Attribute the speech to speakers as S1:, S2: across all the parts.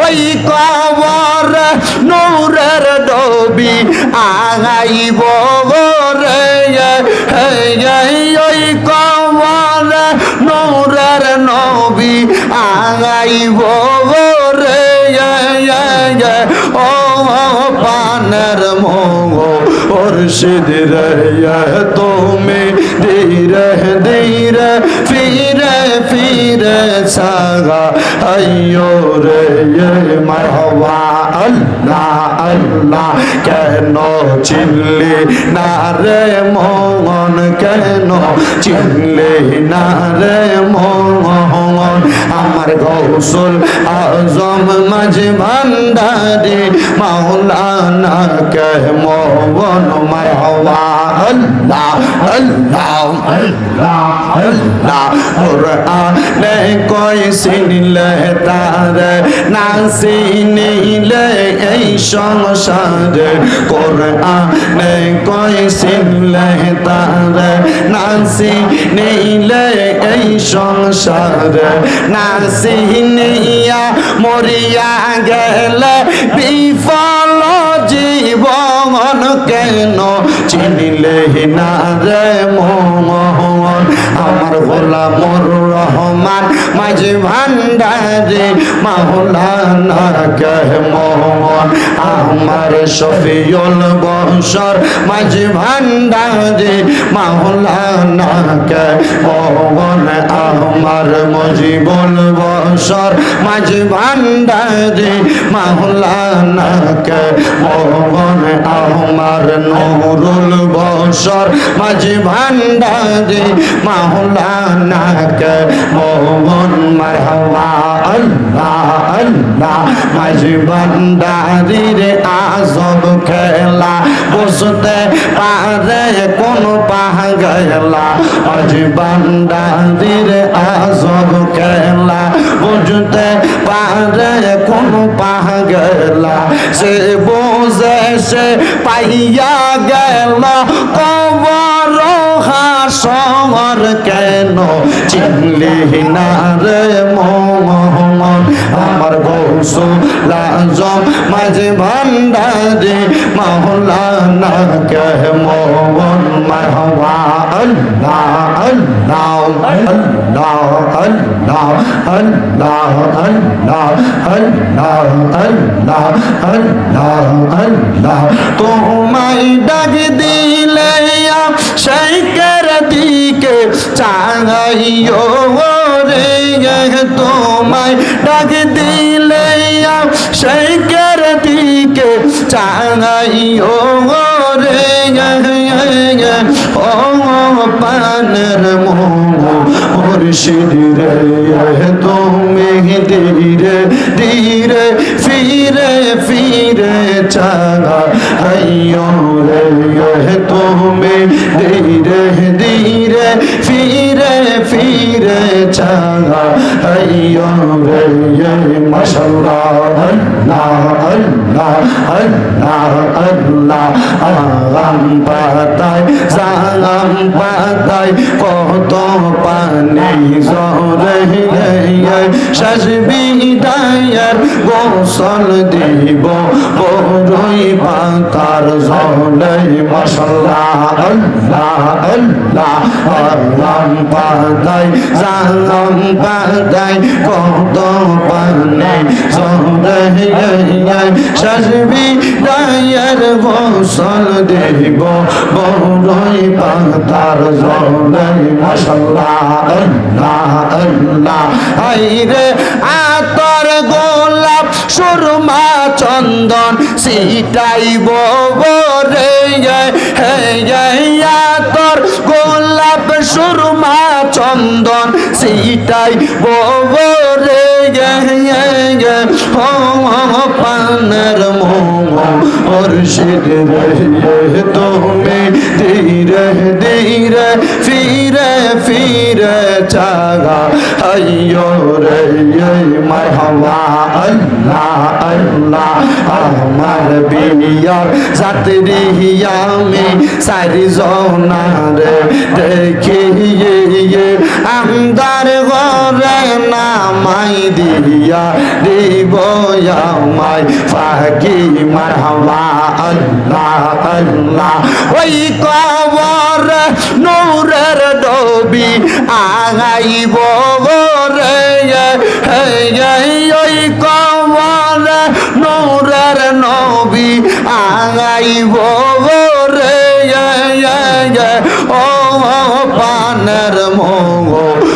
S1: ওই কবর নূরের ডবি আগাইব রে ওই কবর নূরের নবী আগাইব রে ও পানের মোহ মুর্শিদ রে তুমি ধীরে ধীরে আল্লাহ কেন চিনলি না রে মন কেন চিনলি না রে মোহন? আমার গৌসুল আজম মাঝ ভান্ডারি মাওলানা কে মোহন মারহবা আল্লাহ আল্লাহ আল্লাহ আল্লাহ কোরআনে কই সিনলে তার না সিনিলে এই সংসার কোরআনে কই সিনলে তার না সিনিলে এই সংসার না সিনিয়া মরিয়া গেলে বিফল জীবন কেন? চিনিলে না রে মোহন আমার গোলামর রহমান মাঝে ভান্ডারে মাওলানা কে মোহন। আমার শফিউল বংশর মাঝে ভান্ডারে মাওলানা কে মোহন। আমার মজিবুল সর মাঝে ভান্ডারে মাহলানাকে মোহন আমার নূরুল বসর মাঝে ভান্ডারে মাহলানাকে মোহন মারহাবা আল্লাহ আল্লাহ মাঝে ভান্ডারি আজব খেলা বসতে পারে কোন পাহাড় গেলা মাঝে ভান্ডারি রে আজব খেলা বুঝতে পারে কোনো পাগলা। সে বোঝে সে পাইয়া গেল কবর হাসর কেন চিনলি না রে মোহন আমার গৌসু লাজম মাঝে ভান্ডারে মাওলানা কে মোহন মারহবা আল্লাহ আল্লাহ আল্লাহ আল্লাহ আল্লাহ আল্লাহ আল্লাহ আল্লাহ আল্লাহ আল্লাহ তোমায় ডাক দিলে দিকে চাঙাইও রে তোমায় ডাক দিলে শেখের দিকে চাঙাইও রে ও পানের মুর্শিদ রে তুমি ধীরে ধীরে ফিরে ফিরে আইয়ো রে মাশাল্লাহ আল্লাহ আল্লাহ আল্লাহ আল্লাহ আগাম পাতায় সালাম পাতায় কত পানি জরে শেষ বিদায়ের গোসল দিব বড়ই পাতার জলে মশাল্লাহ আল্লাহ আল্লাহ আল্লাহ পাদাই জালাম পাদাই কত পানে সরে গাই সাজবি গায়ের গোসল দেব, বড়ই পাতার জলে মশলা আল্লাহ আল্লাহ আইরে চন্দন সিটাইব রে হে তোর গোলাপ, সুরমা, চন্দন সিটাই বরে পানের মোর শির তুমি ধীরে চাগা আইয়ো রে মারহাবা। আল্লাহ আল্লাহ, আমার বিয়ার সাতরি আমি সারি জনারে দেখিয়ে আমদার ঘরে নামাই দিয়া দিব আমায়। ফাঁকি, মারহাবা। আল্লাহ আল্লাহ, ওই কবর নূরের ডবি আগাইব রে ওই কবর নূরের নবি আগাইব রে ও পানের মোগ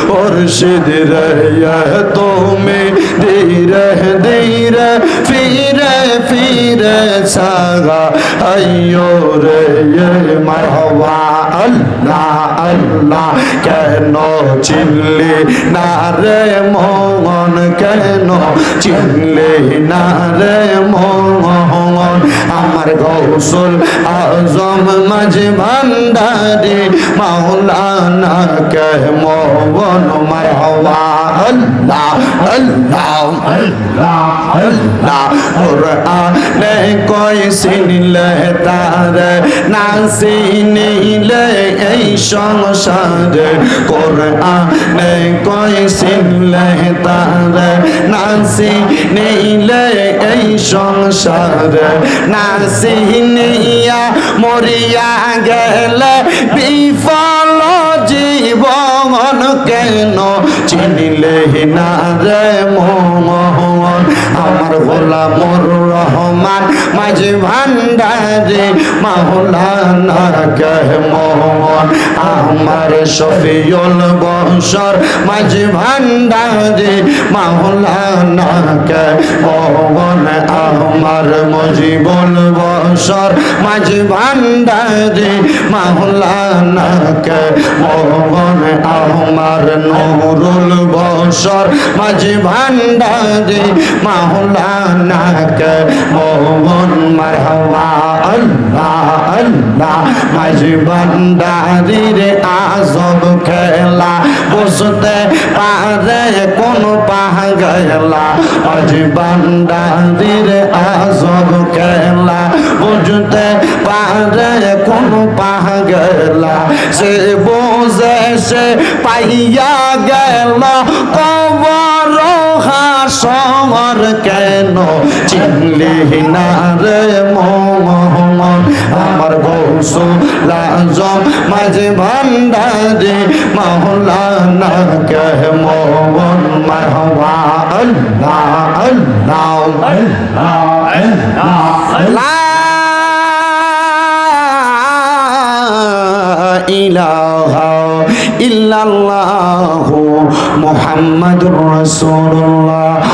S1: মুর্শিদ রে তুমি ধীরে ধীরে ফিরে ফিরে সাগা আইয়ো রে মারহবা, আল্লাহ আল্লাহ, কেন চিনলি না রে মোহন কেন চিনলি না রে মোহন আমার গৌসুল আজম মাঝ ভান্ডারি, মাওলানা কে মোহন মারহবা আল্লাহ আল্লাহ আল্লাহ আল্লাহ। কোরআনে কই সিনলে তার না সিনিলে এই সংসারে। কোরআনে কই সিনলে তার না সিনিলে এই সংসারে। না সিনিয়া মরিয়া গেলে বিফল জীবন কেন চিনিলে না রে মোহন আমার গোলামর রহমান, মাঝে ভান্ডারে মাওলানা কে মোহন আমার শফিউল বংশর মাঝে ভান্ডারে মাওলানা কে মোহন আমার মজিবুল বংশর, মাঝে ভান্ডারে মাওলানা কে মোহন আমার নুরুল বংশর, মাঝে ভান্ডারে মাওলানা কে মোহন, মারহাবা, আল্লাহ আল্লাহ, মাঝে খেলা বুঝতে পারে কোন পাগলা। মাঝে ভান্ডারির আজব খেলা, বুঝতে পারে কোন পাগলা। সে বোঝে সে পাইয়া গেল, কবর হাসর কেন? চিনলি না রে মোহন আমার গৌসু লাজম মাঝে ভান্ডারে মাওলানা কে মোহন মারহবা আল্লাহ আল্লাহ আল্লাহ আল্লাহ ইলাহা ইল্লাল্লাহ মুহাম্মাদুর রাসূলুল্লাহ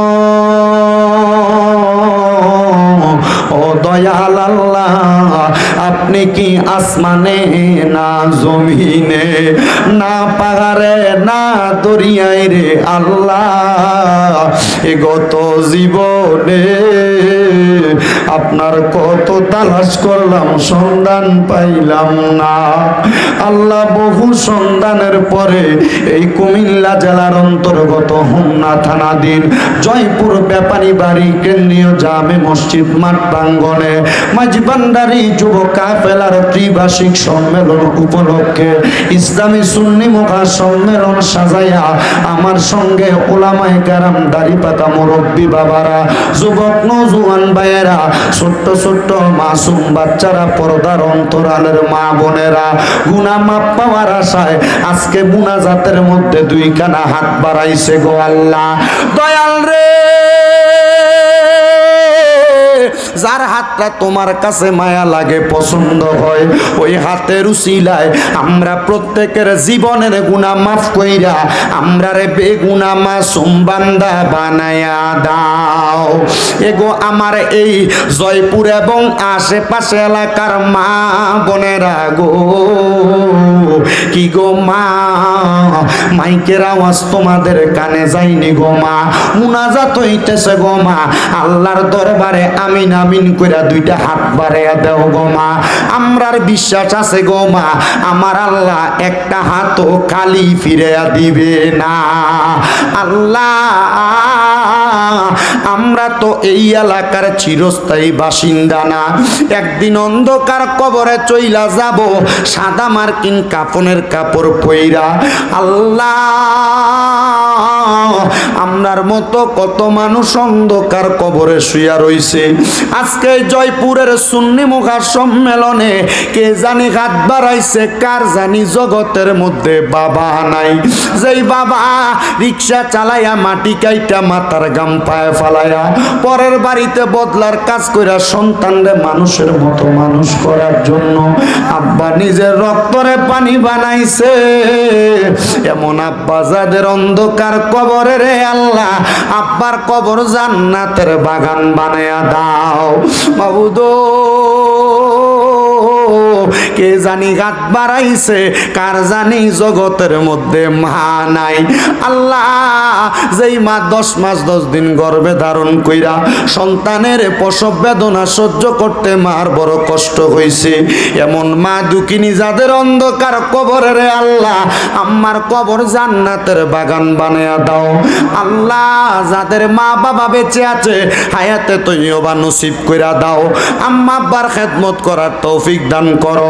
S1: ও দয়াল আল্লাহ, আপনি কি আসমানে না জমিনে? না পাহাড়ে, না দরিয়ায় রে আল্লাহ, এগত গত জীবনে আপনার কত তালাশ করলাম, সন্ধান পাইলাম না। আল্লাহ বহু সন্ধানের পরে এই কুমিল্লা জেলার অন্তর্গত হোমনা থানাধীন জয়পুর ব্যাপারী বাড়ি কেন্দ্রীয় জামে মসজিদ মাঠ প্রাঙ্গনে মাঝবান্ডারি যুব কাফেলার ত্রিবার্ষিক সম্মেলন উপলক্ষে ইসলামী সুন্নি মুখা সম্মেলন সাজাইয়া আমার সঙ্গে ওলামায় কারাম দাড়ি পাকা মুরব্বী বাবারা, যুবক নজুয়ান ভাইয়েরা ছোট্ট ছোট্ট মাসুম বাচ্চারা পর্দার অন্তরালের মা বোনেরা গুনা মাপ পাওয়ার আশায় আজকে বুনা জাতের মধ্যে দুই কানা হাত বাড়াইছে গো আল্লাহ। দয়াল রে! যার হাতটা তোমার কাছে মায়া লাগে, পছন্দ হয়, ওই হাতের উসিলায় আমরা প্রত্যেকের জীবনের গুণা মাফ কইরা আমরা রে বেগুনা মাসুম বান্দা বানায়া দাও। এগো আমার এই জয়পুর এবং আশেপাশে এলাকার মা বোনেরা গো, কি গো মা? মাইকের আওয়াজ তোমাদের কানে যায়নি গো মা, মুনাজাত হইতেছে গো মা, আল্লাহর দরবারে আমিন। আমিন কইরা দুইটা হাত বাড়াইয়া দেও গো মা। আমরার বিশ্বাস আছে গো মা, আমার আল্লাহ একটা হাতও খালি ফিরিয়া দিবে না। আল্লাহ, আমরা তো এই এলাকার চিরস্থায়ী বাসিন্দা না। একদিন অন্ধকার কবরে চইলা যাব, সাদা মার্কিন কাপনের কাপড় পইরা। আল্লাহ আমরার মতো কত মানুষ অন্ধকার কবরে শুয়া রইছে। আজকে জয়পুরের সুন্নি মুখা সম্মেলনে কে জানি হাত বাড়াইছে, কার জানি জগতের মধ্যে বাবা নাই। যেই বাবা রিক্সা চালাইয়া মাটি কাইটা গাম পায়ে ফালাইয়া পরের বাড়িতে বদলার কাজ কইরা সন্তানরে মানুষের মতো মানুষ করার জন্য আব্বা নিজের রক্তরে পানি বানাইছে। এমন আব্বা যাদের অন্ধকার কবরে রে আল্লাহ আব্বার কবর জান্নাতের বাগান বানায়া দাও। বাবুদো কে জানি গাত বাড়াইছে? কার জানি জগতের মধ্যে মা নাই? আল্লাহ, যেই মা দশ মাস দশ দিন গর্ভে ধারণ কইরা সন্তানের প্রসব বেদনা সহ্য করতে মার বড় কষ্ট হইছে। এমন মা দুঃখিনী যাদের অন্ধকার কবরে রে আল্লাহ, আম্মার কবর জান্নাতের বাগান বানায়া দাও। আল্লাহ, যাদের মা বাবা বেঁচে আছে, হায়াতে তৈবা নসিব কইরা দাও। আম্মা আব্বার খেদমত করার তৌফিক দান করো।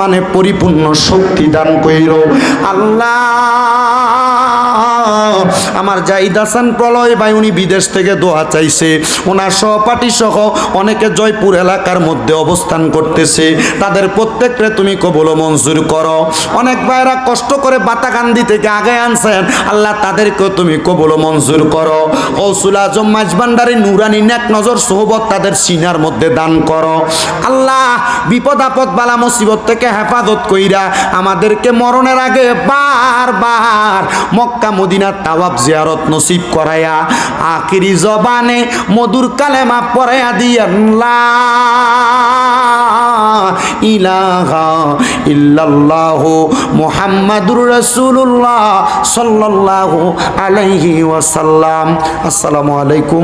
S1: পরিপূর্ণ শক্তি দান কইর। আল্লাহ আমার জাহিদ হাসান প্রলয় ভাই, উনি বিদেশ থেকে দোয়া চাইছে। ওনার সহপাঠী সহ অনেকে জয়পুর এলাকার মধ্যে অবস্থান করতেছে। তাদের প্রত্যেককে তুমি কবল মঞ্জুর করো। অনেক ভাইরা কষ্ট করে বাতাকান্দি থেকে আগে আনছেন। আল্লাহ তাদেরকেও তুমি কবল মঞ্জুর করো। কৌসুল আজম মাঝবান্ডারি নুরানি নেক নজর সোহবত তাদের সিনার মধ্যে দান করো। আল্লাহ বিপদ আপদ বালা মুসিবত থেকে হেফাজত কইরা আমাদেরকে মরণের আগে বারবার মক্কা মদিনার তাওয়াব জিয়ারত নসিব করায়া আখিরি জবানে মধুর কালেমা পড়াইয়া দিয়ান লা ইলাহা ইল্লাল্লাহ মুহাম্মাদুর রাসূলুল্লাহ সাল্লাল্লাহু আলাইহি ওয়াসাল্লাম। আসসালামু আলাইকুম।